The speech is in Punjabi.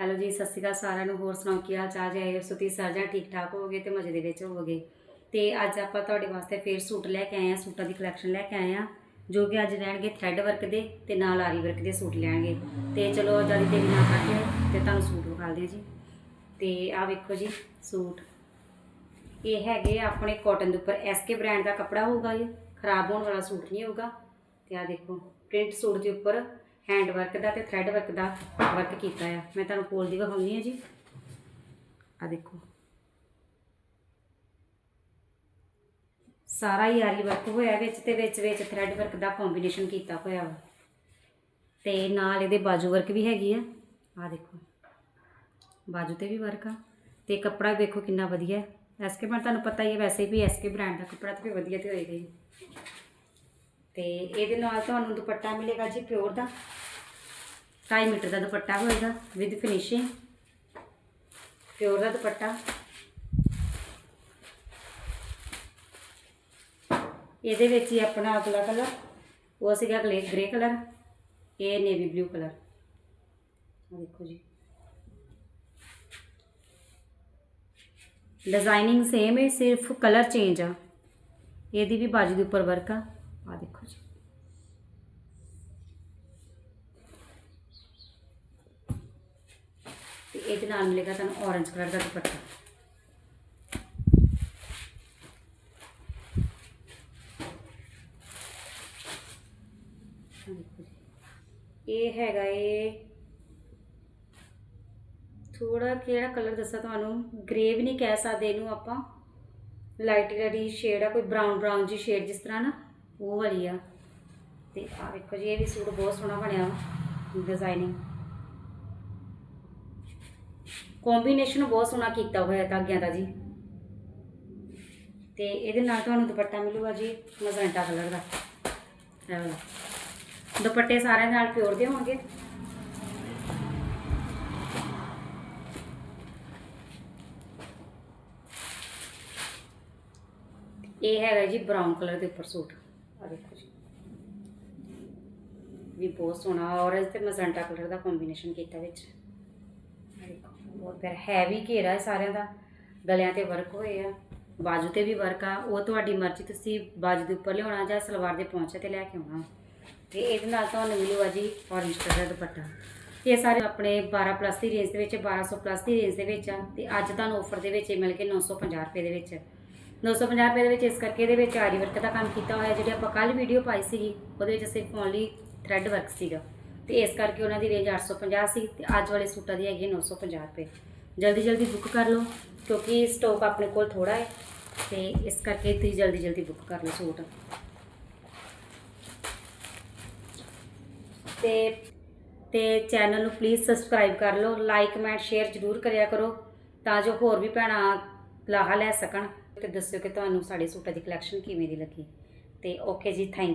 ਹੈਲੋ ਜੀ, ਸਤਿ ਸ਼੍ਰੀ ਅਕਾਲ ਸਾਰਿਆਂ ਨੂੰ। ਹੋਰ ਸੁਣਾਓ, ਕੀ ਹਾਲ ਚਾਲ ਜੀ? ਆਏ ਸੋ ਤੁਸੀਂ ਸਾਰੇ ਠੀਕ ਠਾਕ ਹੋਵੋਗੇ ਤੇ ਮਜ਼ੇ ਦੇ ਵਿੱਚ ਹੋਵੋਗੇ। ਤੇ ਅੱਜ ਆਪਾਂ ਤੁਹਾਡੇ ਵਾਸਤੇ ਫੇਰ ਸੂਟ ਲੈ ਕੇ ਆਏ ਆ, ਸੂਟਾਂ ਦੀ ਕਲੈਕਸ਼ਨ ਲੈ ਕੇ ਆਏ ਆ, ਜੋ ਕਿ ਅੱਜ ਰਹਿਣਗੇ ਥ੍ਰੈਡ ਵਰਕ ਦੇ ਤੇ ਨਾਲ ਆਰੀ ਵਰਕ ਦੇ ਸੂਟ ਲੈਣਗੇ। ਤੇ ਚਲੋ ਜ਼ਿਆਦਾ ਦੇਰੀ ਨਾ ਕਰਦੇ ਤੇ ਤੁਹਾਨੂੰ ਸੂਟ ਵਿਖਾਲਦੇ ਆ ਜੀ। ਤੇ ਆਹ ਵੇਖੋ ਜੀ, ਸੂਟ। ਇਹ ਹੈਗੇ ਆਪਣੇ ਕਾਟਨ ਦੇ ਉੱਪਰ। ਐਸਕੇ ਬ੍ਰਾਂਡ ਦਾ ਕੱਪੜਾ ਹੋਊਗਾ ਇਹ, ਖਰਾਬ ਹੋਣ ਵਾਲਾ ਸੂਟ ਨਹੀਂ ਹੋਊਗਾ। ਤੇ ਆ ਦੇਖੋ ਪ੍ਰਿੰਟ ਸੂਟ ਦੇ ਉੱਪਰ ਹੈਂਡ ਵਰਕ ਦਾ ਤੇ ਥ੍ਰੈਡ ਵਰਕ ਦਾ ਵਰਕ ਕੀਤਾ ਆ। ਮੈਂ ਤੁਹਾਨੂੰ ਕੋਲ ਦੀ ਵਿਖਾਉਣੀ ਹੈ ਜੀ। ਆ ਦੇਖੋ। ਸਾਰਾ ਹੀ ਆਰੀ ਵਰਕ ਹੋਇਆ ਵਿੱਚ ਤੇ ਵਿੱਚ ਵਿੱਚ ਥ੍ਰੈਡ ਵਰਕ ਦਾ ਕੰਬੀਨੇਸ਼ਨ ਕੀਤਾ ਹੋਇਆ ਵਾ। ਤੇ ਨਾਲ ਇਹਦੇ ਬਾਜੂ ਵਰਕ ਵੀ ਹੈਗੀ ਆ। ਆ ਦੇਖੋ। ਬਾਜੂ ਤੇ ਵੀ ਵਰਕ ਆ। ਤੇ ਕੱਪੜਾ ਵੇਖੋ ਕਿੰਨਾ ਵਧੀਆ। ਹੈ ਐਸਕੇ ਬ੍ਰਾਂਡ ਤੁਹਾਨੂੰ ਪਤਾ ਹੀ ਹੈ ਵੈਸੇ ਵੀ ਐਸਕੇ ਬ੍ਰਾਂਡ ਦਾ ਕੱਪੜਾ ਤੇ ਵੀ ਵਧੀਆ ਤੇ ਹੋਏਗਾ ਹੀ। ਤੇ ਇਹਦੇ ਨਾਲ ਤੁਹਾਨੂੰ ਦੁਪੱਟਾ ਮਿਲੇਗਾ ਜੀ ਪਿਓਰ ਦਾ। 2.5 ਮੀਟਰ ਦਾ ਦੁਪੱਟਾ ਹੋਏਗਾ ਵਿਦ ਫਿਨਿਸ਼ਿੰਗ ਪਿਓਰ ਦਾ ਦੁਪੱਟਾ। ਇਹਦੇ ਵਿੱਚ ਹੀ ਆਪਣਾ ਅਗਲਾ ਕਲਰ ਉਹ ਸੀਗਾ ਗਲੇ ਗ੍ਰੇ ਕਲਰ ਇਹ ਨੇਵੀ ਬਲੂ ਕਲਰ ਆ ਦੇਖੋ ਜੀ। ਡਿਜ਼ਾਈਨਿੰਗ ਸੇਮ ਹੈ, ਸਿਰਫ ਕਲਰ ਚੇਂਜ ਆ। ਇਹਦੀ ਵੀ ਬਾਜੂ ਦੇ ਉੱਪਰ ਵਰਕ ਆ। ਆ ਦੇਖੋ ਜੀ ਤੇ ਇਹਦੇ ਨਾਲ ਮਿਲੇਗਾ ਤੁਹਾਨੂੰ orange ਕਲਰ ਦਾ ਦੁਪੱਟਾ ਇਹ ਹੈਗਾ ਇਹ ਥੋੜਾ ਕਿਹੜਾ ਕਲਰ ਦੱਸਾਂ ਤੁਹਾਨੂੰ? ਗ੍ਰੇ ਵੀ ਨਹੀਂ ਕਹਿ ਸਕਦੇ ਇਹਨੂੰ ਆਪਾਂ। ਲਾਈਟ ਜਿਹੜੀ ਸ਼ੇਡ ਆ, ਕੋਈ ਬਰਾਊਨ ਬਰਾਊਨ ਜੀ ਸ਼ੇਡ ਜਿਸ ਤਰ੍ਹਾਂ ਨਾ। ਉਹ ਵਾਲੀ ਆ। ਤੇ ਆ ਵੇਖੋ ਜੀ, ਇਹ ਵੀ ਸੂਟ ਬਹੁਤ ਸੋਹਣਾ ਬਣਿਆ ਡਿਜ਼ਾਈਨਿੰਗ ਕੰਬੀਨੇਸ਼ਨ ਬਹੁਤ ਸੋਹਣਾ ਕੀਤਾ ਹੋਇਆ ਧਾਗਿਆਂ ਦਾ ਜੀ। ਤੇ ਇਹਦੇ ਨਾਲ ਤੁਹਾਨੂੰ ਦੁਪੱਟਾ ਮਿਲੂਗਾ ਜੀ ਮਜ਼ੰਟਾ ਕਲਰ ਦਾ। ਇਹ ਵਾਲਾ। ਦੁਪੱਟੇ ਸਾਰਿਆਂ ਨਾਲ ਪਿਓਰ ਦੇ ਹੋਣਗੇ। ਇਹ ਹੈਗਾ ਜੀ ਬਰਾਊਨ ਕਲਰ ਦੇ ਉੱਪਰ ਸੂਟ। ਆ ਦੇਖੋ ਜੀ ਵੀ ਬਹੁਤ ਸੋਹਣਾ ਔਰੇਂਜ ਤੇ ਮਜ਼ੰਟਾ ਕਲਰ ਦਾ ਕੰਬੀਨੇਸ਼ਨ ਕੀਤਾ ਵਿੱਚ। ਆਹ ਦੇਖੋ ਬਹੁਤ ਪਿਆਰਾ ਹੈਵੀ ਘੇਰਾ ਹੈ ਸਾਰਿਆਂ ਦਾ। ਗਲਿਆਂ ਤੇ ਵਰਕ ਹੋਏ ਆ, ਬਾਜੂ ਤੇ ਵੀ ਵਰਕ ਆ। ਉਹ ਤੁਹਾਡੀ ਮਰਜ਼ੀ, ਤੁਸੀਂ ਬਾਜੂ ਦੇ ਉੱਪਰ ਲਿਆਉਣਾ ਜਾਂ ਸਲਵਾਰ ਦੇ ਪਹੁੰਚੇ ਤੇ ਲੈ ਕੇ ਆਉਣਾ। ਤੇ ਇਹਦੇ ਨਾਲ ਤੁਹਾਨੂੰ ਮਿਲੂਗਾ ਜੀ ਔਰੇਂਜ ਕਲਰ ਦਾ ਦੁਪੱਟਾ। ਇਹ ਸਾਰੇ ਆਪਣੇ 12 ਪਲੱਸ ਦੀ ਰੇਂਜ ਦੇ ਵਿੱਚ 1200 ਪਲੱਸ ਦੀ ਰੇਂਜ ਦੇ ਵਿੱਚ ਆ। ਤੇ ਅੱਜ ਤੁਹਾਨੂੰ ਆਫਰ ਦੇ ਵਿੱਚ ਇਹ ਮਿਲ ਕੇ 950 ਰੁਪਏ ਦੇ ਵਿੱਚ। 950 ਰੁਪਏ ਦੇ ਵਿੱਚ ਇਸ ਕਰਕੇ ਇਹਦੇ ਵਿੱਚ ਆਰੀ ਵਰਕ ਦਾ ਕੰਮ ਕੀਤਾ ਹੋਇਆ, ਜਿਹੜੀ ਆਪਾਂ ਕੱਲ ਵੀਡੀਓ ਪਾਈ ਸੀਗੀ, ਉਹਦੇ ਵਿੱਚ ਸਿਰਫ ਓਨਲੀ ਥ੍ਰੈਡ ਵਰਕ ਸੀਗਾ। ਤੇ ਇਸ ਕਰਕੇ ਉਹਨਾਂ ਦੀ ਰੇਂਜ 850 ਸੀ ਤੇ ਅੱਜ ਵਾਲੇ ਸੂਟਾਂ ਦੀ ਹੈਗੀ ਹੈ 950 ਰੁਪਏ। ਜਲਦੀ ਜਲਦੀ ਬੁੱਕ ਕਰ ਲਓ, ਕਿਉਂਕਿ ਸਟਾਕ ਆਪਣੇ ਕੋਲ ਥੋੜਾ ਹੈ, ਤੇ ਇਸ ਕਰਕੇ ਤੁਸੀਂ ਜਲਦੀ ਜਲਦੀ ਬੁੱਕ ਕਰ ਲਓ ਸੂਟ। ਤੇ ਤੇ ਚੈਨਲ ਨੂੰ ਪਲੀਜ਼ ਸਬਸਕ੍ਰਾਈਬ ਕਰ ਲਓ ਲਾਈਕ ਕਮੈਂਟ ਸ਼ੇਅਰ ਜ਼ਰੂਰ ਕਰਿਆ ਕਰੋ, ਤਾਂ ਜੋ ਹੋਰ ਵੀ ਭੈਣਾਂ ਲਾਹਾ ਲੈ ਸਕਣ। ਤੇ ਦੱਸਿਓ ਕਿ ਤੁਹਾਨੂੰ ਸਾਡੇ ਸੂਟਾਂ ਦੀ ਕਲੈਕਸ਼ਨ ਕਿਵੇਂ ਦੀ ਲੱਗੀ। ਤੇ ਓਕੇ ਜੀ ਥੈਂਕ ਯੂ